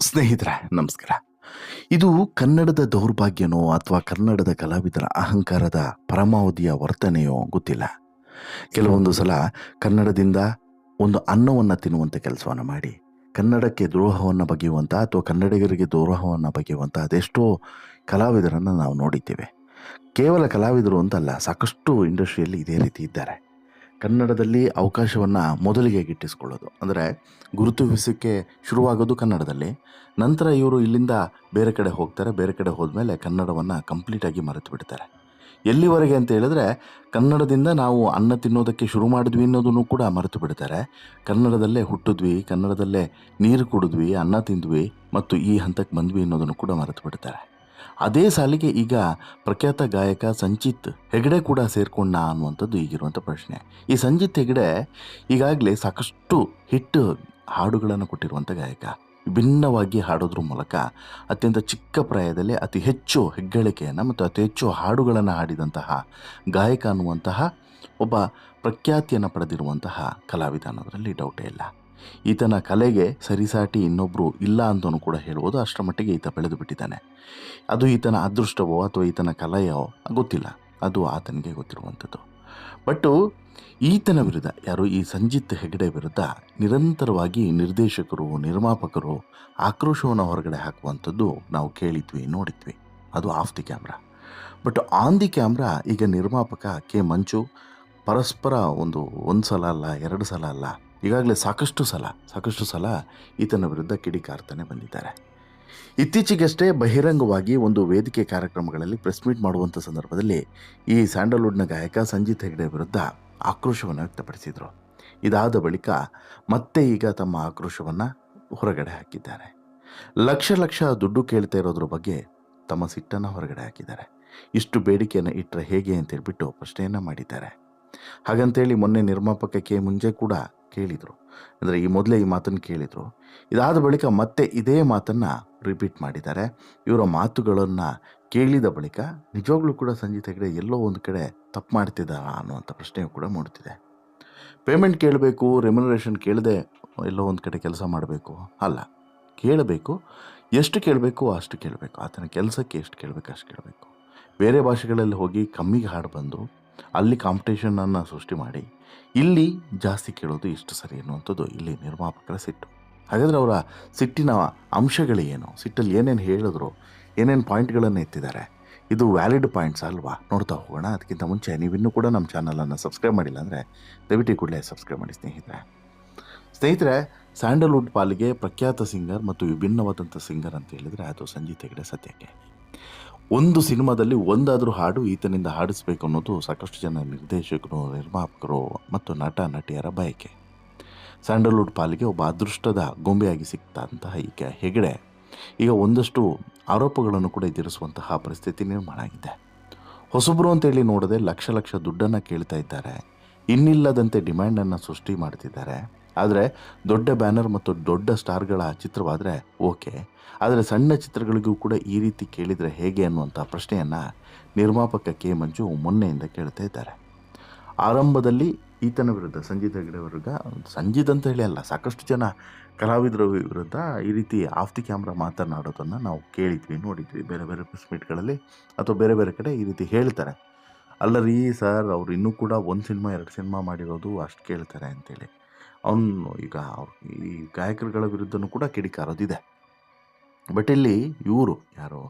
ಸ್ನೇಹಿತರೆ, ನಮಸ್ಕಾರ. ಇದು ಕನ್ನಡದ ದೌರ್ಭಾಗ್ಯನೋ ಅಥವಾ ಕನ್ನಡದ ಕಲಾವಿದರ ಅಹಂಕಾರದ ಪರಮಾವಧಿಯ ವರ್ತನೆಯೋ ಗೊತ್ತಿಲ್ಲ. ಕೆಲವೊಂದು ಸಲ ಕನ್ನಡದಿಂದ ಒಂದು ಅನ್ನವನ್ನು ತಿನ್ನುವಂಥ ಕೆಲಸವನ್ನು ಮಾಡಿ, ಕನ್ನಡಕ್ಕೆ ದ್ರೋಹವನ್ನು ಬಗೆಯುವಂಥ ಅಥವಾ ಕನ್ನಡಿಗರಿಗೆ ದ್ರೋಹವನ್ನು ಬಗೆಯುವಂಥ ಅದೆಷ್ಟೋ ಕಲಾವಿದರನ್ನು ನಾವು ನೋಡಿದ್ದೇವೆ. ಕೇವಲ ಕಲಾವಿದರು ಅಂತಲ್ಲ, ಸಾಕಷ್ಟು ಇಂಡಸ್ಟ್ರಿಯಲ್ಲಿ ಇದೇ ರೀತಿ ಇದ್ದಾರೆ. ಕನ್ನಡದಲ್ಲಿ ಅವಕಾಶವನ್ನು ಮೊದಲಿಗೆ ಗಿಟ್ಟಿಸ್ಕೊಳ್ಳೋದು. ಅಂದರೆ ಗುರುತಿಸೋಕ್ಕೆ ಶುರುವಾಗೋದು ಕನ್ನಡದಲ್ಲಿ. ನಂತರ ಇವರು ಇಲ್ಲಿಂದ ಬೇರೆ ಕಡೆ ಹೋಗ್ತಾರೆ, ಬೇರೆ ಕಡೆ ಹೋದ್ಮೇಲೆ ಕನ್ನಡವನ್ನು ಕಂಪ್ಲೀಟಾಗಿ ಮರೆತು ಬಿಡ್ತಾರೆ. ಎಲ್ಲಿವರೆಗೆ ಅಂತ ಹೇಳಿದ್ರೆ, ಕನ್ನಡದಿಂದ ನಾವು ಅನ್ನ ತಿನ್ನೋದಕ್ಕೆ ಶುರು ಮಾಡಿದ್ವಿ ಅನ್ನೋದನ್ನು ಕೂಡ ಮರೆತು ಬಿಡ್ತಾರೆ. ಕನ್ನಡದಲ್ಲೇ ಹುಟ್ಟಿದ್ವಿ, ಕನ್ನಡದಲ್ಲೇ ನೀರು ಕುಡಿದ್ವಿ, ಅನ್ನ ತಿಂದ್ವಿ ಮತ್ತು ಈ ಹಂತಕ್ಕೆ ಬಂದ್ವಿ ಅನ್ನೋದನ್ನು ಕೂಡ ಮರೆತು ಬಿಡ್ತಾರೆ. ಅದೇ ಸಾಲಿಗೆ ಈಗ ಪ್ರಖ್ಯಾತ ಗಾಯಕ ಸಂಚಿತ್ ಹೆಗಡೆ ಕೂಡ ಸೇರ್ಕೊಂಡ ಅನ್ನುವಂಥದ್ದು ಈಗಿರುವಂಥ ಪ್ರಶ್ನೆ. ಈ ಸಂಜಿತ್ ಹೆಗಡೆ ಈಗಾಗಲೇ ಸಾಕಷ್ಟು ಹಿಟ್ ಹಾಡುಗಳನ್ನು ಕೊಟ್ಟಿರುವಂಥ ಗಾಯಕ. ವಿಭಿನ್ನವಾಗಿ ಹಾಡೋದ್ರ ಮೂಲಕ ಅತ್ಯಂತ ಚಿಕ್ಕ ಪ್ರಾಯದಲ್ಲಿ ಅತಿ ಹೆಚ್ಚು ಹೆಗ್ಗಳಿಕೆಯನ್ನು ಮತ್ತು ಅತಿ ಹೆಚ್ಚು ಹಾಡುಗಳನ್ನು ಹಾಡಿದಂತಹ ಗಾಯಕ ಅನ್ನುವಂತಹ ಒಬ್ಬ ಪ್ರಖ್ಯಾತಿಯನ್ನು ಪಡೆದಿರುವಂತಹ ಕಲಾವಿದ ಅನ್ನೋದರಲ್ಲಿ ಡೌಟೇ ಇಲ್ಲ. ಈತನ ಕಲೆಗೆ ಸರಿಸಾಟಿ ಇನ್ನೊಬ್ಬರು ಇಲ್ಲ ಅಂತಲೂ ಕೂಡ ಹೇಳ್ಬೋದು. ಅಷ್ಟರ ಮಟ್ಟಿಗೆ ಈತ ಬೆಳೆದು ಬಿಟ್ಟಿದ್ದಾನೆ. ಅದು ಈತನ ಅದೃಷ್ಟವೋ ಅಥವಾ ಈತನ ಕಲೆಯೋ ಗೊತ್ತಿಲ್ಲ. ಅದು ಆತನಿಗೆ ಗೊತ್ತಿರುವಂಥದ್ದು. ಬಟ್ಟು ಈತನ ವಿರುದ್ಧ, ಯಾರು ಈ ಸಂಜಿತ್ ಹೆಗಡೆ ವಿರುದ್ಧ ನಿರಂತರವಾಗಿ ನಿರ್ದೇಶಕರು, ನಿರ್ಮಾಪಕರು ಆಕ್ರೋಶವನ್ನು ಹೊರಗಡೆ ಹಾಕುವಂಥದ್ದು ನಾವು ಕೇಳಿದ್ವಿ, ನೋಡಿದ್ವಿ. ಅದು off the camera. But on the camera ಈಗ ನಿರ್ಮಾಪಕ ಕೆ ಮಂಚು ಪರಸ್ಪರ ಒಂದು ಒಂದು ಸಲ ಅಲ್ಲ, ಎರಡು ಸಲ ಅಲ್ಲ ಈಗಾಗಲೇ ಸಾಕಷ್ಟು ಸಲ ಸಾಕಷ್ಟು ಸಲ ಈತನ ವಿರುದ್ಧ ಕಿಡಿಕಾರ್ತಾನೆ ಬಂದಿದ್ದಾರೆ. ಇತ್ತೀಚೆಗಷ್ಟೇ ಬಹಿರಂಗವಾಗಿ ಒಂದು ವೇದಿಕೆ ಕಾರ್ಯಕ್ರಮಗಳಲ್ಲಿ ಪ್ರೆಸ್ ಮೀಟ್ ಮಾಡುವಂಥ ಸಂದರ್ಭದಲ್ಲಿ ಈ ಸ್ಯಾಂಡಲ್ವುಡ್ನ ಗಾಯಕ ಸಂಜೀತ್ ಹೆಗ್ಡೆ ವಿರುದ್ಧ ಆಕ್ರೋಶವನ್ನು ವ್ಯಕ್ತಪಡಿಸಿದರು. ಇದಾದ ಬಳಿಕ ಮತ್ತೆ ಈಗ ತಮ್ಮ ಆಕ್ರೋಶವನ್ನು ಹೊರಗಡೆ ಹಾಕಿದ್ದಾರೆ. ಲಕ್ಷ ಲಕ್ಷ ದುಡ್ಡು ಕೇಳ್ತಾ ಇರೋದ್ರ ಬಗ್ಗೆ ತಮ್ಮ ಸಿಟ್ಟನ್ನು ಹೊರಗಡೆ ಹಾಕಿದ್ದಾರೆ. ಇಷ್ಟು ಬೇಡಿಕೆಯನ್ನು ಇಟ್ಟರೆ ಹೇಗೆ ಅಂತ ಹೇಳ್ಬಿಟ್ಟು ಪ್ರಶ್ನೆಯನ್ನು ಮಾಡಿದ್ದಾರೆ. ಹಾಗಂತೇಳಿ ಮೊನ್ನೆ ನಿರ್ಮಾಪಕ ಕೆ ಮುಂಜೆ ಕೂಡ ಕೇಳಿದರು. ಅಂದರೆ ಈ ಮೊದಲೇ ಈ ಮಾತನ್ನು ಕೇಳಿದರು. ಇದಾದ ಬಳಿಕ ಮತ್ತೆ ಇದೇ ಮಾತನ್ನು ರಿಪೀಟ್ ಮಾಡಿದ್ದಾರೆ. ಇವರ ಮಾತುಗಳನ್ನು ಕೇಳಿದ ಬಳಿಕ ನಿಜವಾಗ್ಲೂ ಕೂಡ ಸಂಜೀತ್ ಹೆಗಡೆ ಎಲ್ಲೋ ಒಂದು ಕಡೆ ತಪ್ಪು ಮಾಡ್ತಿದ್ದಾರಾ ಅನ್ನುವಂಥ ಪ್ರಶ್ನೆಯು ಕೂಡ ಮೂಡ್ತಿದೆ. ಪೇಮೆಂಟ್ ಕೇಳಬೇಕು ರೆಮ್ಯುನರೇಷನ್ ಕೇಳದೆ ಎಲ್ಲೋ ಒಂದು ಕಡೆ ಕೆಲಸ ಮಾಡಬೇಕು? ಅಲ್ಲ, ಕೇಳಬೇಕು. ಎಷ್ಟು ಕೇಳಬೇಕು, ಅಷ್ಟು ಕೇಳಬೇಕು. ಆತನ ಕೆಲಸಕ್ಕೆ ಎಷ್ಟು ಕೇಳಬೇಕು, ಅಷ್ಟು ಕೇಳಬೇಕು. ಬೇರೆ ಭಾಷೆಗಳಲ್ಲಿ ಹೋಗಿ ಕಮ್ಮಿಗೆ ಹಾಡು ಬಂದು ಅಲ್ಲಿ ಕಾಂಪಿಟೇಷನನ್ನು ಸೃಷ್ಟಿ ಮಾಡಿ, ಇಲ್ಲಿ ಜಾಸ್ತಿ ಕೇಳೋದು ಇಷ್ಟು ಸರಿ ಅನ್ನುವಂಥದ್ದು ಇಲ್ಲಿ ನಿರ್ಮಾಪಕರ ಸಿಟ್ಟು. ಹಾಗಾದರೆ ಅವರ ಸಿಟ್ಟಿನ ಅಂಶಗಳೇನು ಸಿಟ್ಟಲ್ಲಿ ಏನೇನು ಹೇಳಿದ್ರು? ಏನೇನು ಪಾಯಿಂಟ್ಗಳನ್ನು ಎತ್ತಿದ್ದಾರೆ? ಇದು ವ್ಯಾಲಿಡ್ ಪಾಯಿಂಟ್ಸ್ ಅಲ್ವಾ? ನೋಡ್ತಾ ಹೋಗೋಣ. ಅದಕ್ಕಿಂತ ಮುಂಚೆ ನೀವಿನ್ನೂ ಕೂಡ ನಮ್ಮ ಚಾನಲನ್ನು ಸಬ್ಸ್ಕ್ರೈಬ್ ಮಾಡಿಲ್ಲ ಅಂದರೆ ದಯವಿಟ್ಟು ಕೂಡಲೇ ಸಬ್ಸ್ಕ್ರೈಬ್ ಮಾಡಿ ಸ್ನೇಹಿತರೆ. ಸ್ನೇಹಿತರೆ ಸ್ಯಾಂಡಲ್ವುಡ್ ಪಾಲಿಗೆ ಪ್ರಖ್ಯಾತ ಸಿಂಗರ್ ಮತ್ತು ವಿಭಿನ್ನವಾದಂಥ ಸಿಂಗರ್ ಅಂತ ಹೇಳಿದರೆ ಅದು ಸಂಜೀತ್ ಹೆಗಡೆ ಸದ್ಯಕ್ಕೆ. ಒಂದು ಸಿನಿಮಾದಲ್ಲಿ ಒಂದಾದರೂ ಹಾಡು ಈತನಿಂದ ಹಾಡಿಸ್ಬೇಕು ಅನ್ನೋದು ಸಾಕಷ್ಟು ಜನ ನಿರ್ದೇಶಕರು, ನಿರ್ಮಾಪಕರು ಮತ್ತು ನಟ, ನಟಿಯರ ಬಯಕೆ. ಸ್ಯಾಂಡಲ್ವುಡ್ ಪಾಲಿಗೆ ಒಬ್ಬ ಅದೃಷ್ಟದ ಗೊಂಬೆಯಾಗಿ ಸಿಕ್ತಂತಹ ಈಗ ಹೆಗಡೆ, ಈಗ ಒಂದಷ್ಟು ಆರೋಪಗಳನ್ನು ಕೂಡ ಎದುರಿಸುವಂತಹ ಪರಿಸ್ಥಿತಿ ನಿರ್ಮಾಣ ಆಗಿದೆ. ಹೊಸಬ್ರು ಅಂತೇಳಿ ನೋಡದೆ ಲಕ್ಷ ಲಕ್ಷ ದುಡ್ಡನ್ನು ಕೇಳ್ತಾ ಇದ್ದಾರೆ. ಇನ್ನಿಲ್ಲದಂತೆ ಡಿಮ್ಯಾಂಡನ್ನು ಸೃಷ್ಟಿ ಮಾಡ್ತಿದ್ದಾರೆ. ಆದರೆ ದೊಡ್ಡ ಬ್ಯಾನರ್ ಮತ್ತು ದೊಡ್ಡ ಸ್ಟಾರ್ಗಳ ಚಿತ್ರವಾದರೆ ಓಕೆ. ಆದರೆ ಸಣ್ಣ ಚಿತ್ರಗಳಿಗೂ ಕೂಡ ಈ ರೀತಿ ಕೇಳಿದರೆ ಹೇಗೆ ಅನ್ನುವಂಥ ಪ್ರಶ್ನೆಯನ್ನು ನಿರ್ಮಾಪಕ ಕೆ. ಮಂಜು ಮೊನ್ನೆಯಿಂದ ಕೇಳ್ತಾ ಇದ್ದಾರೆ. ಆರಂಭದಲ್ಲಿ ಈತನ ವಿರುದ್ಧ ಸಂಜೀತ್ ಹೆಗ್ಡೆ ವಿರುದ್ಧ, ಸಂಜೀತ್ ಅಂತ ಹೇಳಿ ಅಲ್ಲ, ಸಾಕಷ್ಟು ಜನ ಕಲಾವಿದರ ವಿರುದ್ಧ ಈ ರೀತಿ ಆಫ್ ದಿ ಕ್ಯಾಮ್ರಾ ಮಾತನಾಡೋದನ್ನು ನಾವು ಕೇಳಿದ್ವಿ, ನೋಡಿದ್ವಿ, ಬೇರೆ ಬೇರೆ ಪ್ರೆಸ್ ಮೀಟ್ಗಳಲ್ಲಿ ಅಥವಾ ಬೇರೆ ಬೇರೆ ಕಡೆ ಈ ರೀತಿ ಹೇಳ್ತಾರೆ. ಅಲ್ಲ ರೀ ಸರ್, ಅವ್ರು ಇನ್ನೂ ಕೂಡ ಒಂದು ಸಿನಿಮಾ, ಎರಡು ಸಿನಿಮಾ ಮಾಡಿರೋದು ಅಷ್ಟು ಕೇಳ್ತಾರೆ ಅಂತೇಳಿ. ಅವನು ಈಗ ಈ ಗಾಯಕರುಗಳ ವಿರುದ್ಧನೂ ಕೂಡ ಕಿಡಿಕಾರೋದಿದೆ. ಬಟ್ ಇಲ್ಲಿ ಇವರು ಯಾರು,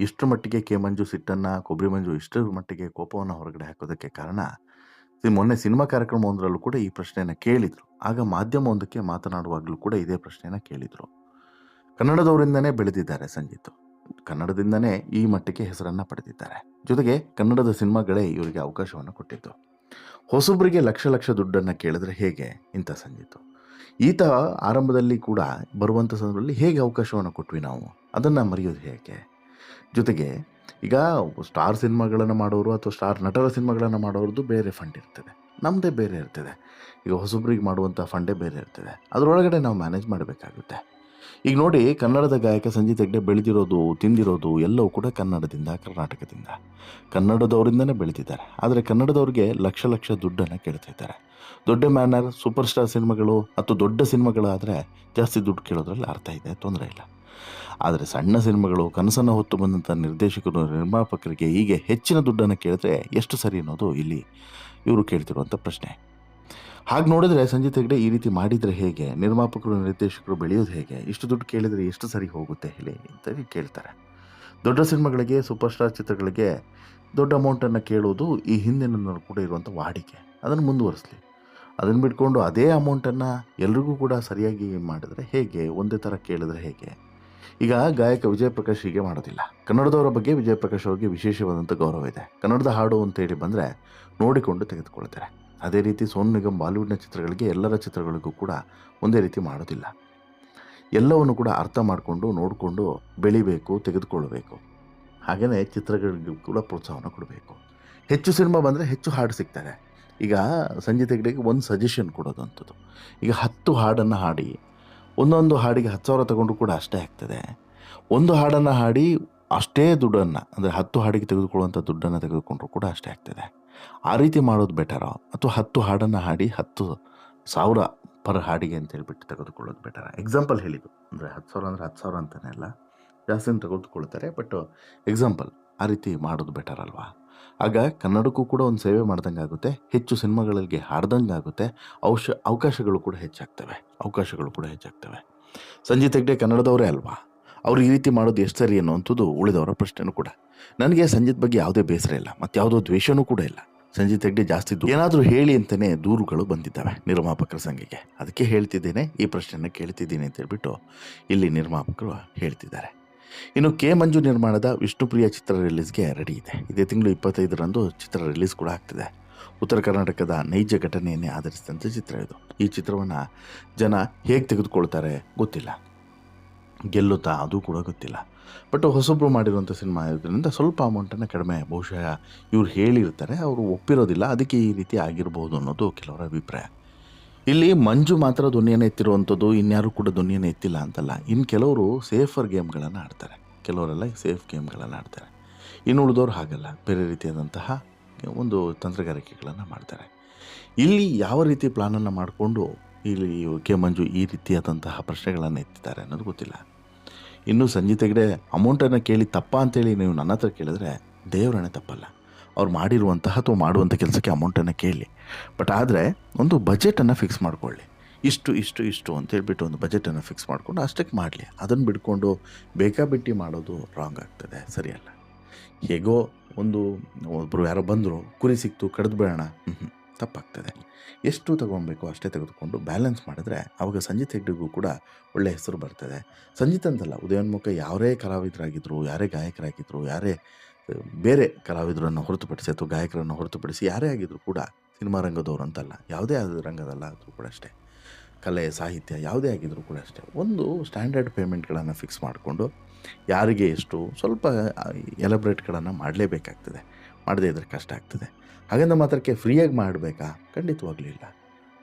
ಇಷ್ಟರ ಮಟ್ಟಿಗೆ ಕೆ ಮಂಜು ಸಿಟ್ಟನ್ನು ಕೊಬ್ಬರಿ ಮಂಜು ಇಷ್ಟರ ಮಟ್ಟಿಗೆ ಕೋಪವನ್ನು ಹೊರಗಡೆ ಹಾಕೋದಕ್ಕೆ ಕಾರಣ ಮೊನ್ನೆ ಸಿನಿಮಾ ಕಾರ್ಯಕ್ರಮ ಒಂದರಲ್ಲೂ ಕೂಡ ಈ ಪ್ರಶ್ನೆಯನ್ನು ಕೇಳಿದರು. ಆಗ ಮಾಧ್ಯಮ ಒಂದಕ್ಕೆ ಮಾತನಾಡುವಾಗಲೂ ಕೂಡ ಇದೇ ಪ್ರಶ್ನೆಯನ್ನು ಕೇಳಿದರು. ಕನ್ನಡದವರಿಂದನೇ ಬೆಳೆದಿದ್ದಾರೆ ಸಂಜೀತ್ ಕನ್ನಡದಿಂದನೇ ಈ ಮಟ್ಟಕ್ಕೆ ಹೆಸರನ್ನು ಪಡೆದಿದ್ದಾರೆ. ಜೊತೆಗೆ ಕನ್ನಡದ ಸಿನಿಮಾಗಳೇ ಇವರಿಗೆ ಅವಕಾಶವನ್ನು ಕೊಟ್ಟಿದ್ದು. ಹೊಸಬ್ರಿಗೆ ಲಕ್ಷ ಲಕ್ಷ ದುಡ್ಡನ್ನು ಕೇಳಿದ್ರೆ ಹೇಗೆ ಇಂಥ ಸಂಗೀತು? ಈತ ಆರಂಭದಲ್ಲಿ ಕೂಡ ಬರುವಂಥ ಸಂದರ್ಭದಲ್ಲಿ ಹೇಗೆ ಅವಕಾಶವನ್ನು ಕೊಟ್ವಿ ನಾವು? ಅದನ್ನು ಮರೆಯೋದು ಹೇಗೆ? ಜೊತೆಗೆ ಈಗ ಸ್ಟಾರ್ ಸಿನಿಮಾಗಳನ್ನು ಮಾಡೋರು ಅಥವಾ ಸ್ಟಾರ್ ನಟರ ಸಿನಿಮಾಗಳನ್ನು ಮಾಡೋರದ್ದು ಬೇರೆ ಫಂಡ್ ಇರ್ತದೆ. ನಮ್ಮದೇ ಬೇರೆ ಇರ್ತದೆ. ಈಗ ಹೊಸಬ್ರಿಗೆ ಮಾಡುವಂಥ ಫಂಡೇ ಬೇರೆ ಇರ್ತದೆ. ಅದರೊಳಗಡೆ ನಾವು ಮ್ಯಾನೇಜ್ ಮಾಡಬೇಕಾಗುತ್ತೆ. ಈಗ ನೋಡಿ ಕನ್ನಡದ ಗಾಯಕ ಸಂಜೀತ್ ಹೆಗ್ಡೆ ಬೆಳೆದಿರೋದು, ತಿಂದಿರೋದು ಎಲ್ಲವೂ ಕೂಡ ಕನ್ನಡದಿಂದ, ಕರ್ನಾಟಕದಿಂದ. ಕನ್ನಡದವರಿಂದನೇ ಬೆಳೆದಿದ್ದಾರೆ. ಆದರೆ ಕನ್ನಡದವ್ರಿಗೆ ಲಕ್ಷ ಲಕ್ಷ ದುಡ್ಡನ್ನು ಕೇಳ್ತಾ ಇದ್ದಾರೆ ದೊಡ್ಡ ಮ್ಯಾನರ್, ಸೂಪರ್ ಸ್ಟಾರ್ ಸಿನಿಮಾಗಳು ಅಥವಾ ದೊಡ್ಡ ಸಿನಿಮಾಗಳಾದರೆ ಜಾಸ್ತಿ ದುಡ್ಡು ಕೇಳೋದ್ರಲ್ಲಿ ಅರ್ಥ ಇದೆ, ತೊಂದರೆ ಇಲ್ಲ. ಆದರೆ ಸಣ್ಣ ಸಿನಿಮಾಗಳು, ಕನಸನ್ನು ಹೊತ್ತು ಬಂದಂಥ ನಿರ್ದೇಶಕರು, ನಿರ್ಮಾಪಕರಿಗೆ ಹೀಗೆ ಹೆಚ್ಚಿನ ದುಡ್ಡನ್ನು ಕೇಳಿದ್ರೆ ಎಷ್ಟು ಸರಿ ಅನ್ನೋದು ಇಲ್ಲಿ ಇವರು ಕೇಳ್ತಿರುವಂಥ ಪ್ರಶ್ನೆ. ಹಾಗೆ ನೋಡಿದ್ರೆ ಸಂಜಿತ್ ಹೆಗ್ಡೆ ಈ ರೀತಿ ಮಾಡಿದರೆ ಹೇಗೆ? ನಿರ್ಮಾಪಕರು, ನಿರ್ದೇಶಕರು ಬೆಳೆಯೋದು ಹೇಗೆ? ಇಷ್ಟು ದುಡ್ಡು ಕೇಳಿದರೆ ಎಷ್ಟು ಸರಿ ಹೋಗುತ್ತೆ ಹೇಳಿ ಅಂತ ಕೇಳ್ತಾರೆ. ದೊಡ್ಡ ಸಿನಿಮಾಗಳಿಗೆ ಸೂಪರ್ ಸ್ಟಾರ್ ಚಿತ್ರಗಳಿಗೆ ದೊಡ್ಡ ಅಮೌಂಟನ್ನು ಕೇಳೋದು ಈ ಹಿಂದಿನ ಕೂಡ ಇರುವಂಥ ವಾಡಿಕೆ. ಅದನ್ನು ಮುಂದುವರಿಸಲಿ. ಅದನ್ನು ಬಿಟ್ಕೊಂಡು ಅದೇ ಅಮೌಂಟನ್ನು ಎಲ್ರಿಗೂ ಕೂಡ ಸರಿಯಾಗಿ ಮಾಡಿದ್ರೆ ಹೇಗೆ? ಒಂದೇ ಥರ ಕೇಳಿದ್ರೆ ಹೇಗೆ? ಈಗ ಗಾಯಕ ವಿಜಯ ಪ್ರಕಾಶ್ ಹೀಗೆ ಮಾಡೋದಿಲ್ಲ. ಕನ್ನಡದವರ ಬಗ್ಗೆ ವಿಜಯ ಪ್ರಕಾಶ್ ಅವರಿಗೆ ವಿಶೇಷವಾದಂಥ ಗೌರವ ಇದೆ. ಕನ್ನಡದ ಹಾಡು ಅಂತೇಳಿ ಬಂದರೆ ನೋಡಿಕೊಂಡು ತೆಗೆದುಕೊಳ್ತಾರೆ ಅದೇ ರೀತಿ ಸೋನು ನಿಗಮ್ ಬಾಲಿವುಡ್ನ ಚಿತ್ರಗಳಿಗೆ ಎಲ್ಲರ ಚಿತ್ರಗಳಿಗೂ ಕೂಡ ಒಂದೇ ರೀತಿ ಮಾಡೋದಿಲ್ಲ. ಎಲ್ಲವನ್ನು ಕೂಡ ಅರ್ಥ ಮಾಡಿಕೊಂಡು, ನೋಡಿಕೊಂಡು ಬೆಳಿಬೇಕು, ತೆಗೆದುಕೊಳ್ಳಬೇಕು. ಹಾಗೆಯೇ ಚಿತ್ರಗಳಿಗೂ ಕೂಡ ಪ್ರೋತ್ಸಾಹವನ್ನು ಕೊಡಬೇಕು. ಹೆಚ್ಚು ಸಿನಿಮಾ ಬಂದರೆ ಹೆಚ್ಚು ಹಾಡು ಸಿಗ್ತದೆ. ಈಗ ಸಂಜೀತ್ ಹೆಗ್ಡೆಗೆ ಒಂದು ಸಜೆಷನ್ ಕೊಡೋದಂಥದ್ದು ಈಗ ಹತ್ತು ಹಾಡನ್ನು ಹಾಡಿ, ಒಂದೊಂದು ಹಾಡಿಗೆ ಹತ್ತು ಸಾವಿರ ತಗೊಂಡು ಕೂಡ ಅಷ್ಟೇ ಆಗ್ತದೆ. ಒಂದು ಹಾಡನ್ನು ಹಾಡಿ ಅಷ್ಟೇ ದುಡ್ಡನ್ನು, ಅಂದರೆ ಹತ್ತು ಹಾಡಿಗೆ ತೆಗೆದುಕೊಳ್ಳುವಂಥ ದುಡ್ಡನ್ನು ತೆಗೆದುಕೊಂಡ್ರು ಕೂಡ ಅಷ್ಟೇ ಆಗ್ತದೆ. ಆ ರೀತಿ ಮಾಡೋದು ಬೆಟರ ಅಥವಾ ಹತ್ತು ಹಾಡನ್ನು ಹಾಡಿ ಹತ್ತು ಸಾವಿರ ಪರ್ ಹಾಡಿಗೆ ಅಂತ ಹೇಳ್ಬಿಟ್ಟು ತೆಗೆದುಕೊಳ್ಳೋದು ಬೆಟರ ಎಕ್ಸಾಂಪಲ್ ಹೇಳಿದ್ದು. ಅಂದರೆ ಹತ್ತು ಸಾವಿರ ಅಂದರೆ ಹತ್ತು ಸಾವಿರ ಅಂತಲೇ ಅಲ್ಲ. ಜಾಸ್ತಿ ತೆಗೆದುಕೊಳ್ತಾರೆ ಬಟ್ ಎಕ್ಸಾಂಪಲ್ ಆ ರೀತಿ ಮಾಡೋದು ಬೆಟರ್ ಅಲ್ವಾ? ಆಗ ಕನ್ನಡಕ್ಕೂ ಕೂಡ ಒಂದು ಸೇವೆ ಮಾಡ್ದಂಗೆ ಆಗುತ್ತೆ. ಹೆಚ್ಚು ಸಿನಿಮಾಗಳಿಗೆ ಹಾಡ್ದಂಗೆ ಆಗುತ್ತೆ. ಅವಶ ಅವಕಾಶಗಳು ಕೂಡ ಹೆಚ್ಚಾಗ್ತವೆ. ಅವಕಾಶಗಳು ಕೂಡ ಹೆಚ್ಚಾಗ್ತವೆ. ಸಂಜೀತ್ ಹೆಗ್ಡೆ ಕನ್ನಡದವರೇ ಅಲ್ವಾ? ಅವ್ರು ಈ ರೀತಿ ಮಾಡೋದು ಎಷ್ಟು ಸರಿ ಅನ್ನುವಂಥದ್ದು ಉಳಿದವರ ಪ್ರಶ್ನೆನೂ ಕೂಡ. ನನಗೆ ಸಂಜಿತ್ ಬಗ್ಗೆ ಯಾವುದೇ ಬೇಸರ ಇಲ್ಲ, ಮತ್ತು ಯಾವುದೋ ದ್ವೇಷನೂ ಕೂಡ ಇಲ್ಲ. ಸಂಜಿತ್ ಹೆಗ್ಡೆ ಜಾಸ್ತಿ ದೂರ ಏನಾದರೂ ಹೇಳಿ ಅಂತಲೇ ದೂರುಗಳು ಬಂದಿದ್ದಾವೆ ನಿರ್ಮಾಪಕರ ಸಂಘಕ್ಕೆ. ಅದಕ್ಕೆ ಹೇಳ್ತಿದ್ದೇನೆ, ಈ ಪ್ರಶ್ನೆಯನ್ನು ಕೇಳ್ತಿದ್ದೀನಿ ಅಂತ ಹೇಳ್ಬಿಟ್ಟು ಇಲ್ಲಿ ನಿರ್ಮಾಪಕರು ಹೇಳ್ತಿದ್ದಾರೆ. ಇನ್ನು ಕೆ ಮಂಜು ನಿರ್ಮಾಣದ ವಿಷ್ಣುಪ್ರಿಯ ಚಿತ್ರ ರಿಲೀಸ್ಗೆ ರೆಡಿ ಇದೆ. ಇದೇ ತಿಂಗಳು ಇಪ್ಪತ್ತೈದರಂದು ಚಿತ್ರ ರಿಲೀಸ್ ಕೂಡ ಆಗ್ತಿದೆ. ಉತ್ತರ ಕರ್ನಾಟಕದ ನೈಜ ಘಟನೆಯನ್ನೇ ಆಧರಿಸಿದಂಥ ಚಿತ್ರ ಇದು. ಈ ಚಿತ್ರವನ್ನು ಜನ ಹೇಗೆ ತೆಗೆದುಕೊಳ್ತಾರೆ ಗೊತ್ತಿಲ್ಲ. ಗೆಲ್ಲುತ್ತಾ ಅದು ಕೂಡ ಗೊತ್ತಿಲ್ಲ. ಬಟ್ ಹೊಸೊಬ್ಬರು ಮಾಡಿರುವಂಥ ಸಿನಿಮಾ ಇರೋದ್ರಿಂದ ಸ್ವಲ್ಪ ಅಮೌಂಟನ್ನು ಕಡಿಮೆ, ಬಹುಶಃ ಇವ್ರು ಹೇಳಿರ್ತಾರೆ, ಅವರು ಒಪ್ಪಿರೋದಿಲ್ಲ, ಅದಕ್ಕೆ ಈ ರೀತಿ ಆಗಿರ್ಬೋದು ಅನ್ನೋದು ಕೆಲವರ ಅಭಿಪ್ರಾಯ. ಇಲ್ಲಿ ಮಂಜು ಮಾತ್ರ ಧ್ವನಿಯನ್ನು ಎತ್ತಿರುವಂಥದ್ದು ಇನ್ಯಾರು ಕೂಡ ಧ್ವನಿಯನ್ನು ಎತ್ತಿಲ್ಲ ಅಂತಲ್ಲ ಇನ್ನು ಕೆಲವರು ಸೇಫರ್ ಗೇಮ್ಗಳನ್ನು ಆಡ್ತಾರೆ. ಕೆಲವರೆಲ್ಲ ಸೇಫ್ ಗೇಮ್ಗಳನ್ನು ಆಡ್ತಾರೆ. ಇನ್ನು ಉಳಿದವ್ರು ಹಾಗಲ್ಲ, ಬೇರೆ ರೀತಿಯಾದಂತಹ ಒಂದು ತಂತ್ರಗಾರಿಕೆಗಳನ್ನು ಮಾಡ್ತಾರೆ. ಇಲ್ಲಿ ಯಾವ ರೀತಿ ಪ್ಲಾನನ್ನು ಮಾಡಿಕೊಂಡು ಇಲ್ಲಿ ಕೆ ಮಂಜು ಈ ರೀತಿಯಾದಂತಹ ಪ್ರಶ್ನೆಗಳನ್ನು ಎತ್ತಿದ್ದಾರೆ ಅನ್ನೋದು ಗೊತ್ತಿಲ್ಲ. ಇನ್ನು ಸಂಜೀತ್ ಹೆಗ್ಡೆ ಅಮೌಂಟನ್ನು ಕೇಳಿ ತಪ್ಪ ಅಂತೇಳಿ ನೀವು ನನ್ನ ಹತ್ರ ಕೇಳಿದ್ರೆ ದೇವರನ್ನ ತಪ್ಪಲ್ಲ. ಅವ್ರು ಮಾಡಿರುವಂತಹ ಅಥವಾ ಮಾಡುವಂಥ ಕೆಲಸಕ್ಕೆ ಅಮೌಂಟನ್ನು ಕೇಳಿ. ಬಟ್ ಆದರೆ ಒಂದು ಬಜೆಟನ್ನು ಫಿಕ್ಸ್ ಮಾಡ್ಕೊಳ್ಳಿ. ಇಷ್ಟು ಇಷ್ಟು ಇಷ್ಟು ಅಂತೇಳ್ಬಿಟ್ಟು ಒಂದು ಬಜೆಟನ್ನು ಫಿಕ್ಸ್ ಮಾಡಿಕೊಂಡು ಅಷ್ಟಕ್ಕೆ ಮಾಡಲಿ. ಅದನ್ನು ಬಿಟ್ಕೊಂಡು ಬೇಕಾಬಿಟ್ಟಿ ಮಾಡೋದು ರಾಂಗ್ ಆಗ್ತದೆ. ಸರಿಯಲ್ಲ. ಹೇಗೋ ಒಂದು ಒಬ್ಬರು ಯಾರೋ ಬಂದರು, ಕುರಿ ಸಿಕ್ತು, ಕಡ್ದು ಬಿಡೋಣ. ತಪ್ಪಾಗ್ತದೆ. ಎಷ್ಟು ತಗೊಬೇಕು ಅಷ್ಟೇ ತೆಗೆದುಕೊಂಡು ಬ್ಯಾಲೆನ್ಸ್ ಮಾಡಿದ್ರೆ ಅವಾಗ ಸಂಜೀತ್ ಹೆಗ್ಡೆಗೂ ಕೂಡ ಒಳ್ಳೆಯ ಹೆಸರು ಬರ್ತದೆ. ಸಂಜೀತ್ ಅಂತಲ್ಲ, ಉದಯೋನ್ಮುಖ ಯಾರೇ ಕಲಾವಿದರಾಗಿದ್ದರು ಯಾರೇ ಗಾಯಕರಾಗಿದ್ದರು ಯಾರೇ ಬೇರೆ ಕಲಾವಿದರನ್ನು ಹೊರತುಪಡಿಸಿ ಅಥವಾ ಗಾಯಕರನ್ನು ಹೊರತುಪಡಿಸಿ ಯಾರೇ ಆಗಿದ್ದರೂ ಕೂಡ ಸಿನಿಮಾ ರಂಗದವರು ಅಂತಲ್ಲ, ಯಾವುದೇ ಆದ ರಂಗದಲ್ಲ ಆದರೂ ಕೂಡ ಅಷ್ಟೇ. ಕಲೆ, ಸಾಹಿತ್ಯ ಯಾವುದೇ ಆಗಿದ್ದರೂ ಕೂಡ ಅಷ್ಟೇ. ಒಂದು ಸ್ಟ್ಯಾಂಡರ್ಡ್ ಪೇಮೆಂಟ್ಗಳನ್ನು ಫಿಕ್ಸ್ ಮಾಡಿಕೊಂಡು ಯಾರಿಗೆ ಎಷ್ಟು ಸ್ವಲ್ಪ ಎಲಬ್ರೇಟ್ಗಳನ್ನು ಮಾಡಲೇಬೇಕಾಗ್ತದೆ. ಮಾಡದೇ ಇದ್ದರೆ ಕಷ್ಟ ಆಗ್ತದೆ. ಹಾಗಂದ ಮಾತ್ರಕ್ಕೆ ಫ್ರೀಯಾಗಿ ಮಾಡಬೇಕಾ? ಖಂಡಿತವಾಗಲಿಲ್ಲ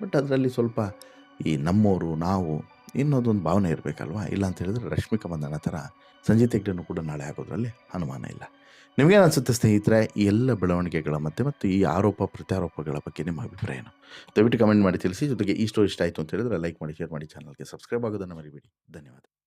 ಬಟ್ ಅದರಲ್ಲಿ ಸ್ವಲ್ಪ ಈ ನಮ್ಮೋರು, ನಾವು ಇನ್ನೊಂದೊಂದು ಭಾವನೆ ಇರಬೇಕಲ್ವಾ? ಇಲ್ಲ ಅಂತ ಹೇಳಿದ್ರೆ ರಶ್ಮಿಕಾ ಮಂದನ ಥರ ಸಂಜೀತ್ ಹೆಗ್ಡೆನೂ ಕೂಡ ನಾಳೆ ಆಗೋದ್ರಲ್ಲಿ ಅನುಮಾನ ಇಲ್ಲ. ನಿಮಗೇನು ಅನಿಸುತ್ತೆ ಸ್ನೇಹಿತರೆ? ಈ ಎಲ್ಲ ಬೆಳವಣಿಗೆಗಳ ಮತ್ತೆ ಮತ್ತು ಈ ಆರೋಪ, ಪ್ರತ್ಯಾರೋಪಗಳ ಬಗ್ಗೆ ನಿಮ್ಮ ಅಭಿಪ್ರಾಯ ಏನು? ದಯವಿಟ್ಟು ಕಮೆಂಟ್ ಮಾಡಿ ತಿಳಿಸಿ. ಜೊತೆಗೆ ಈ ಸ್ಟೋರಿ ಇಷ್ಟ ಆಯಿತು ಅಂತ ಹೇಳಿದ್ರೆ ಲೈಕ್ ಮಾಡಿ, ಶೇರ್ ಮಾಡಿ, ಚಾನಲ್ಗೆ ಸಬ್ಸ್ಕ್ರೈಬ್ ಆಗೋದನ್ನು ಮರಿಬೇಡಿ. ಧನ್ಯವಾದ.